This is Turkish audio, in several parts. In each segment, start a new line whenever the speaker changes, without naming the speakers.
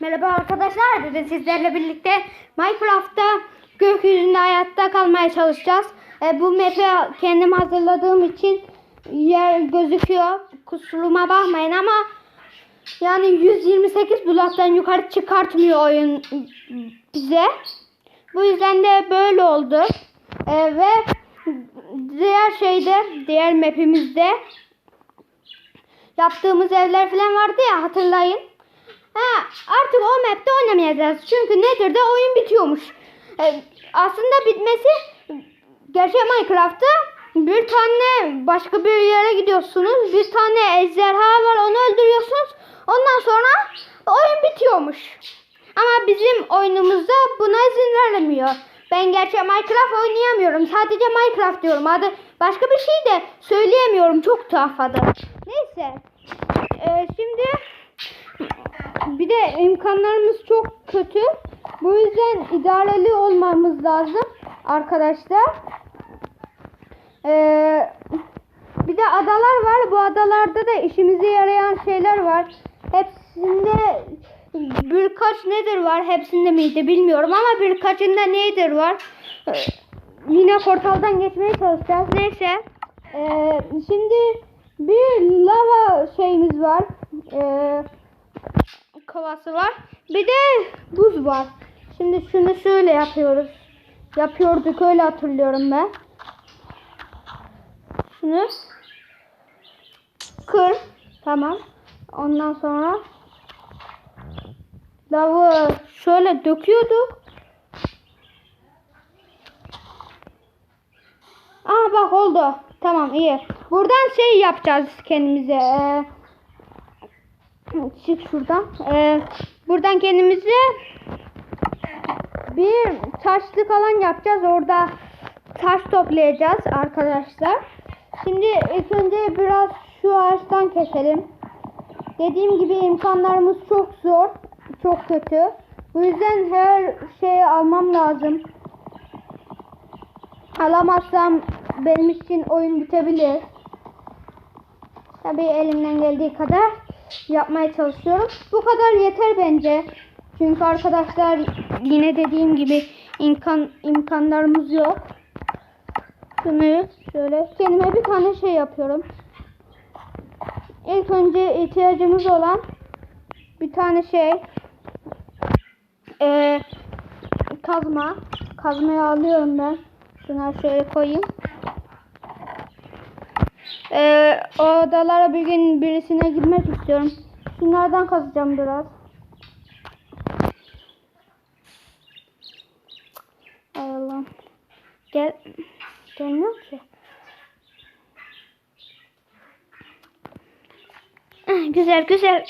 Merhaba arkadaşlar. Bugün sizlerle birlikte Minecraft'ta gökyüzünde hayatta kalmaya çalışacağız. E, bu map'i kendim hazırladığım için yer gözüküyor. Kusuruma bakmayın ama yani 128 bloktan yukarı çıkartmıyor oyun bize. Bu yüzden de böyle oldu. E, ve diğer şeyde, diğer map'imizde yaptığımız evler falan vardı ya hatırlayın. Ha, artık o map'te oynamayacağız. Çünkü nedir de oyun bitiyormuş. Ee, aslında bitmesi gerçek Minecraft'ta bir tane başka bir yere gidiyorsunuz. Bir tane ejderha var onu öldürüyorsunuz. Ondan sonra oyun bitiyormuş. Ama bizim oyunumuzda buna izin vermiyor. Ben gerçek Minecraft oynayamıyorum. Sadece Minecraft diyorum. Adı başka bir şey de söyleyemiyorum. Çok tuhaf adı. Neyse. Ee, şimdi bir de imkanlarımız çok kötü. Bu yüzden idareli olmamız lazım arkadaşlar. Ee, bir de adalar var. Bu adalarda da işimize yarayan şeyler var. Hepsinde birkaç nedir var. Hepsinde miydi bilmiyorum ama birkaçında nedir var. Ee, yine portaldan geçmeye çalışacağız. Neyse. Ee, şimdi bir lava şeyimiz var. Ee, kovası var. Bir de buz var. Şimdi şunu şöyle yapıyoruz. Yapıyorduk öyle hatırlıyorum ben. Şunu kır. Tamam. Ondan sonra lavı şöyle döküyorduk. Aa bak oldu. Tamam iyi. Buradan şey yapacağız kendimize. Ee, çık şuradan. Ee, buradan kendimize bir taşlık alan yapacağız. Orada taş toplayacağız arkadaşlar. Şimdi ilk önce biraz şu ağaçtan keselim. Dediğim gibi imkanlarımız çok zor. Çok kötü. Bu yüzden her şeyi almam lazım. Alamazsam benim için oyun bitebilir. Tabii elimden geldiği kadar yapmaya çalışıyorum. Bu kadar yeter bence. Çünkü arkadaşlar yine dediğim gibi imkan imkanlarımız yok. Şunu şöyle kendime bir tane şey yapıyorum. İlk önce ihtiyacımız olan bir tane şey ee, kazma. Kazmayı alıyorum ben. Şuna şöyle koyayım. Ee, o bir gün birisine gitmek istiyorum. Şunlardan kazacağım biraz. Ay Allah'ım. Gel. Gelmiyor ki. Ah, Güzel güzel.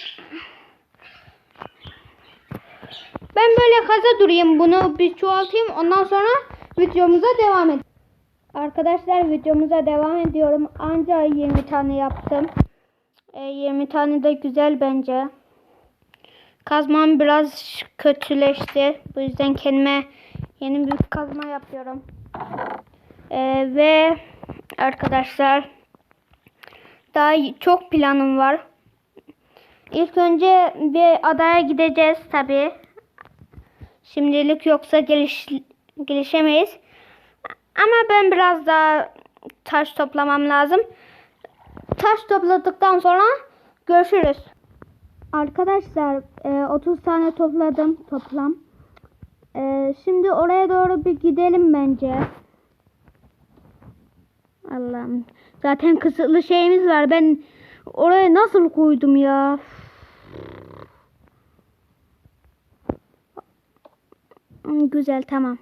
Ben böyle kaza durayım. Bunu bir çoğaltayım. Ondan sonra videomuza devam edelim. Arkadaşlar videomuza devam ediyorum. Anca 20 tane yaptım. E, 20 tane de güzel bence. Kazmam biraz kötüleşti. Bu yüzden kendime yeni bir kazma yapıyorum. E, ve arkadaşlar daha çok planım var. İlk önce bir adaya gideceğiz tabi. Şimdilik yoksa geliş, gelişemeyiz. Ama ben biraz daha taş toplamam lazım. Taş topladıktan sonra görüşürüz. Arkadaşlar e, 30 tane topladım toplam. E, şimdi oraya doğru bir gidelim bence. Allah'ım. Zaten kısıtlı şeyimiz var. Ben oraya nasıl koydum ya? Güzel tamam.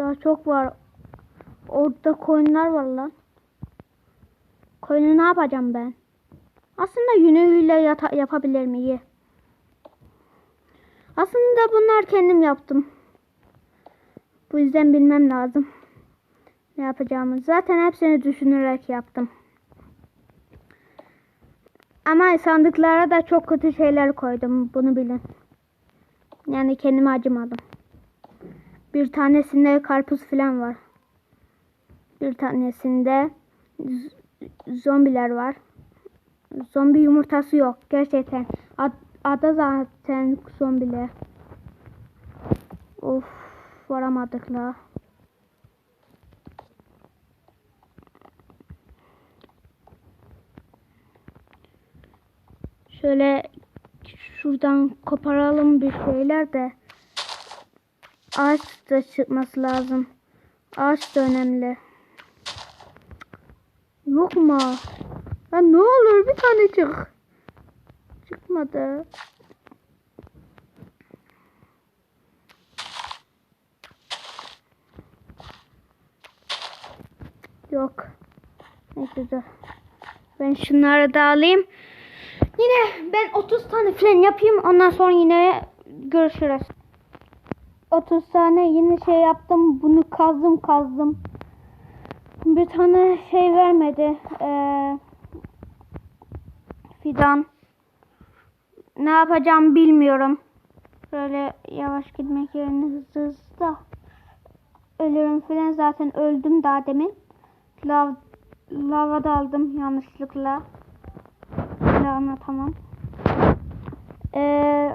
Daha çok var. Orada koyunlar var lan. Koyunu ne yapacağım ben? Aslında yünüyle yapabilirim iyi. Aslında bunlar kendim yaptım. Bu yüzden bilmem lazım. Ne yapacağımı. Zaten hepsini düşünerek yaptım. Ama sandıklara da çok kötü şeyler koydum. Bunu bilin. Yani kendime acımadım. Bir tanesinde karpuz falan var. Bir tanesinde zombiler var. Zombi yumurtası yok. Gerçekten. Ad, ada zaten zombiler. Of varamadık la. Şöyle şuradan koparalım bir şeyler de ağaç da çıkması lazım. Ağaç da önemli. Yok mu? Ha ne olur bir tane çık. Çıkmadı. Yok. Neyse dur. Ben şunları da alayım. Yine ben 30 tane falan yapayım. Ondan sonra yine görüşürüz. 30 tane yine şey yaptım. Bunu kazdım kazdım. Bir tane şey vermedi. Ee, fidan. Ne yapacağım bilmiyorum. Böyle yavaş gitmek yerine hızlı hızlı ölürüm falan. Zaten öldüm daha demin. Lav, lava daldım yanlışlıkla. Hala anlatamam. Ee,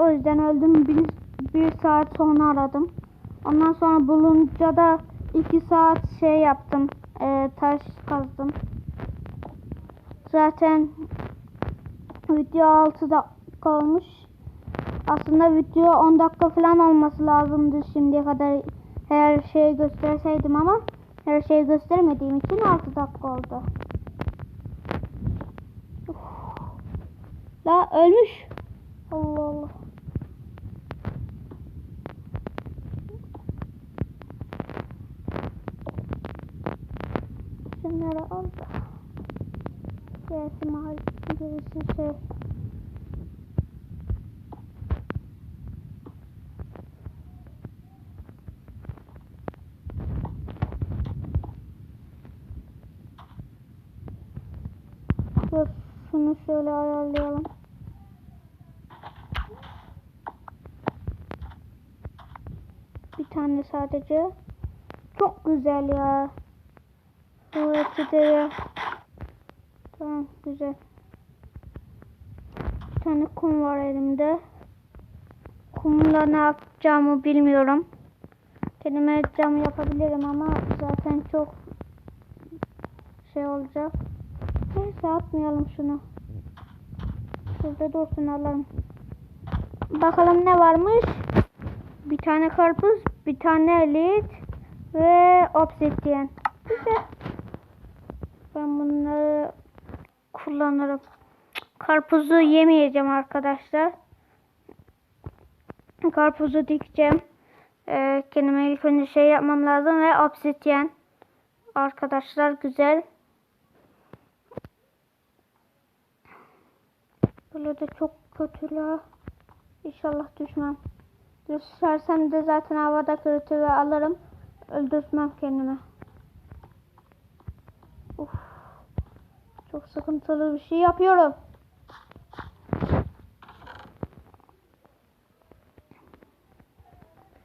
o yüzden öldüm. Bir, bir saat sonra aradım. Ondan sonra bulunca da iki saat şey yaptım. Ee, taş kazdım. Zaten video 6 dakika olmuş. Aslında video 10 dakika falan olması lazımdı şimdiye kadar her şeyi gösterseydim ama her şeyi göstermediğim için 6 dakika oldu. Uf. La ölmüş. Allah Allah. Şunları al da. Gerisi mahal, gerisi şey. Şunu şöyle ayarlayalım. Bir tane sadece. Çok güzel ya. Evet de ya. Tamam güzel. Bir tane kum var elimde. Kumla ne yapacağımı bilmiyorum. Kendime cam yapabilirim ama zaten çok şey olacak. Neyse atmayalım şunu. Şurada dursun alalım. Bakalım ne varmış. Bir tane karpuz, bir tane elit ve obsidian. Güzel. Ben bunları kullanırım. Karpuzu yemeyeceğim arkadaşlar. Karpuzu dikeceğim. Ee, kendime ilk önce şey yapmam lazım ve obsidian. Arkadaşlar güzel. Böyle de çok kötü la. İnşallah düşmem. Düşersem de zaten havada kırıtı ve alırım. Öldürtmem kendime. Uf. Çok sıkıntılı bir şey yapıyorum.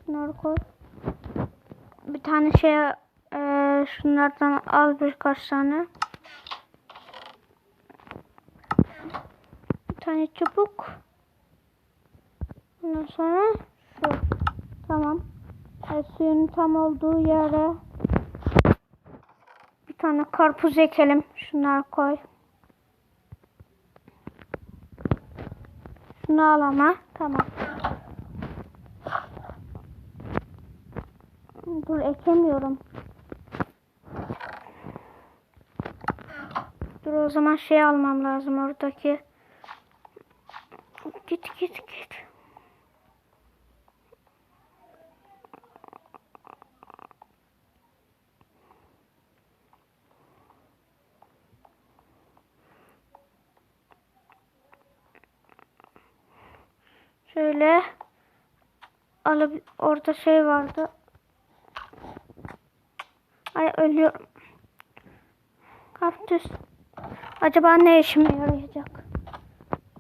Şunları koy. Bir tane şey eee, şunlardan al birkaç tane. Bir tane çubuk. Ondan sonra şu. Tamam. E, suyun tam olduğu yere tane karpuz ekelim. Şunları koy. Şunu al ama. Tamam. Dur ekemiyorum. Dur o zaman şey almam lazım oradaki. Alıp orada şey vardı. Ay ölüyorum. Kaktüs. Acaba ne işime yarayacak?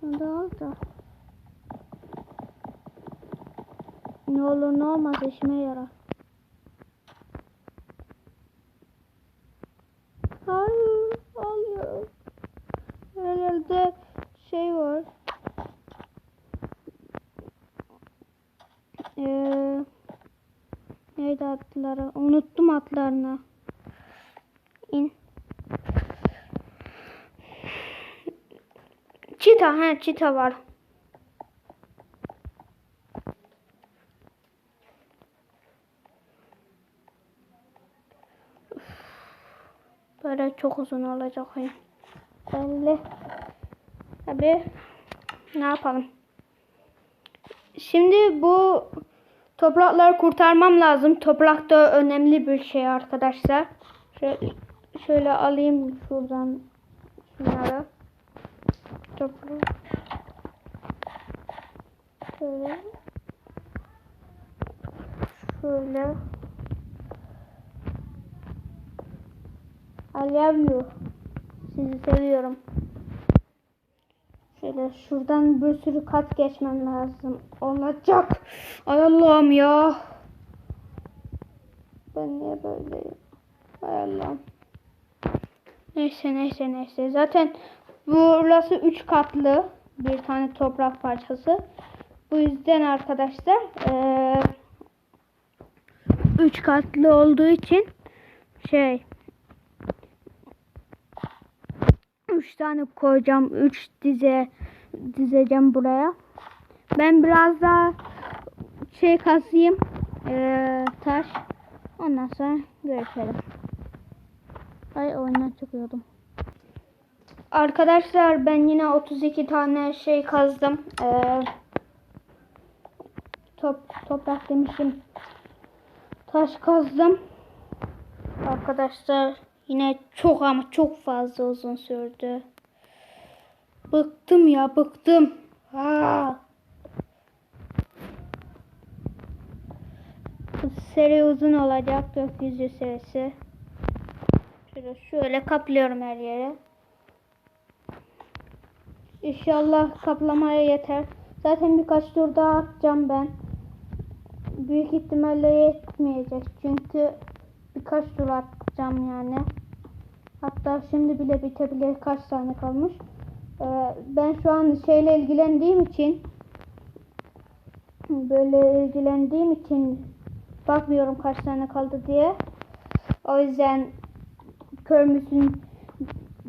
Bunu da. Ne olur ne olmaz işime yarar. Hayır, hayır. Herhalde şey var. Ee, neydi adları? Unuttum adlarını. İn. Çita, he çita var. Böyle çok uzun olacak oyun. Belli. Tabi ne yapalım? Şimdi bu toprakları kurtarmam lazım. Toprak da önemli bir şey arkadaşlar. Şöyle, şöyle alayım şuradan şunları. Toprak. Şöyle. Şöyle. I love you. Sizi seviyorum. Şöyle şuradan bir sürü kat geçmem lazım. Olacak. Ay Allah'ım ya. Ben niye böyleyim? Ay Allah'ım. Neyse neyse neyse. Zaten burası üç katlı bir tane toprak parçası. Bu yüzden arkadaşlar eee, üç katlı olduğu için şey üç tane koyacağım. Üç dize dizeceğim buraya. Ben biraz daha şey kazıyım. eee, taş. Ondan sonra görüşelim. Ay oyundan çıkıyordum. Arkadaşlar ben yine 32 tane şey kazdım. Ee, top toprak demişim. Taş kazdım. Arkadaşlar yine çok ama çok fazla uzun sürdü. Bıktım ya bıktım. Aa. Bu seri uzun olacak gökyüzü serisi. Şöyle, şöyle kaplıyorum her yere. İnşallah kaplamaya yeter. Zaten birkaç tur daha atacağım ben. Büyük ihtimalle yetmeyecek. Çünkü birkaç tur atacağım yani. Hatta şimdi bile bitebilir. Kaç tane kalmış. Ee, ben şu an şeyle ilgilendiğim için böyle ilgilendiğim için bakmıyorum kaç tane kaldı diye. O yüzden kör müsün?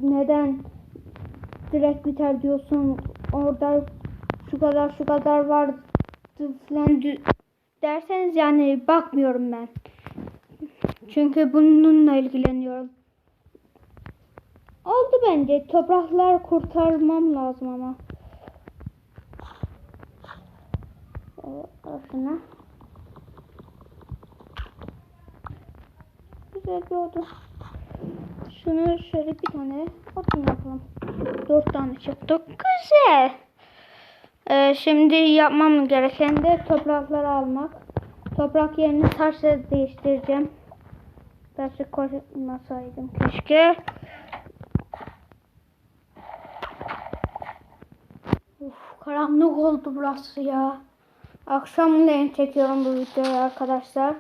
Neden direkt biter diyorsun? Orada şu kadar şu kadar vardı falan derseniz yani bakmıyorum ben. Çünkü bununla ilgileniyorum. Oldu bence. Topraklar kurtarmam lazım ama. Şuna. Güzel bir odun. Şunu şöyle bir tane odun yapalım. Dört tane çıktı. Güzel. Ee, şimdi yapmam gereken de toprakları almak. Toprak yerini taşla değiştireceğim. Taşı koymasaydım keşke. Uf, karanlık oldu burası ya. Akşamleyin çekiyorum bu videoyu arkadaşlar.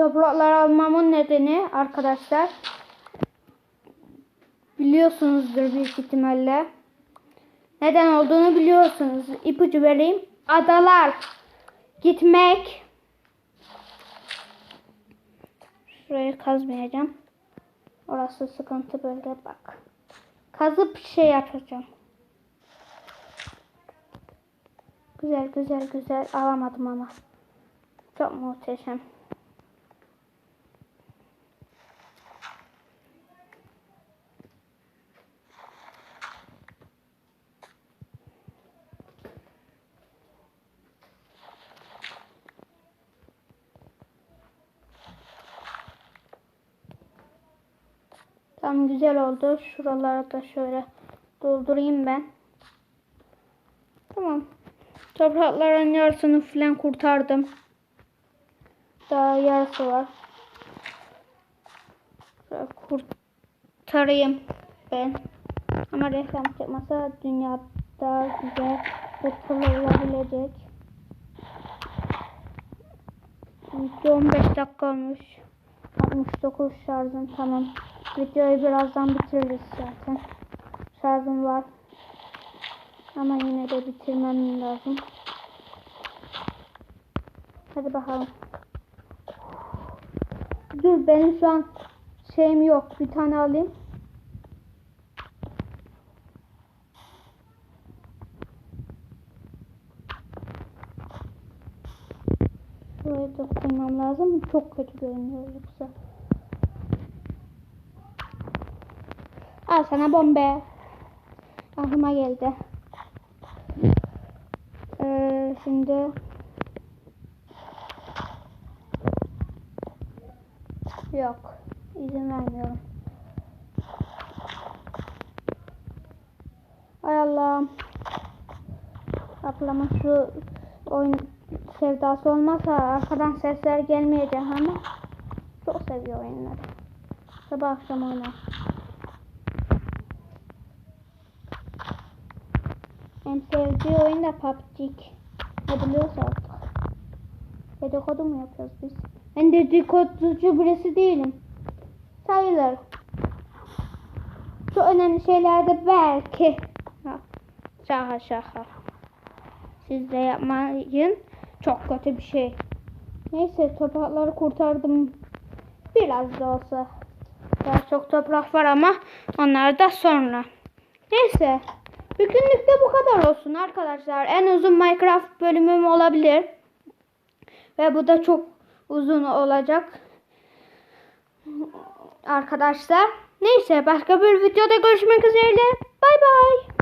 Topraklar almamın nedeni arkadaşlar biliyorsunuzdur büyük ihtimalle. Neden olduğunu biliyorsunuz. İpucu vereyim. Adalar. Gitmek. Şurayı kazmayacağım. Orası sıkıntı bölge bak. Kazıp şey yapacağım. Güzel güzel güzel alamadım ama. Çok muhteşem. Tam güzel oldu. Şuraları da şöyle doldurayım ben. Tamam. Toprakların yarısını falan kurtardım. Daha yarısı var. Şöyle kurtarayım ben. Ama reklam çıkmasa dünyada güzel kurtarılabilecek. Video 15 dakika olmuş. 69 şarjım tamam. Videoyu birazdan bitiririz zaten. Şarjım var. Ama yine de bitirmem lazım. Hadi bakalım. Dur benim şu an şeyim yok. Bir tane alayım. Şuraya da koymam lazım. Çok kötü görünüyor yoksa. Al sana bombe. Aklıma geldi. Ee, şimdi yok. İzin vermiyorum. Ay Allah'ım. Ablamın şu oyun sevdası olmasa arkadan sesler gelmeyecek ama çok seviyor oyunları. Sabah akşam oynar. En sevdiği oyun da PUBG. Ne biliyorsa artık. Dedikodu mu yapıyoruz biz? Ben dedikoducu birisi değilim. Sayılır. Şu önemli şeylerde belki. Şaka şaka. Siz de yapmayın. Çok kötü bir şey. Neyse toprakları kurtardım. Biraz da olsa. Daha çok toprak var ama onlar da sonra. Neyse. Bugünlük de bu kadar olsun arkadaşlar. En uzun Minecraft bölümüm olabilir. Ve bu da çok uzun olacak. Arkadaşlar. Neyse başka bir videoda görüşmek üzere. Bay bay.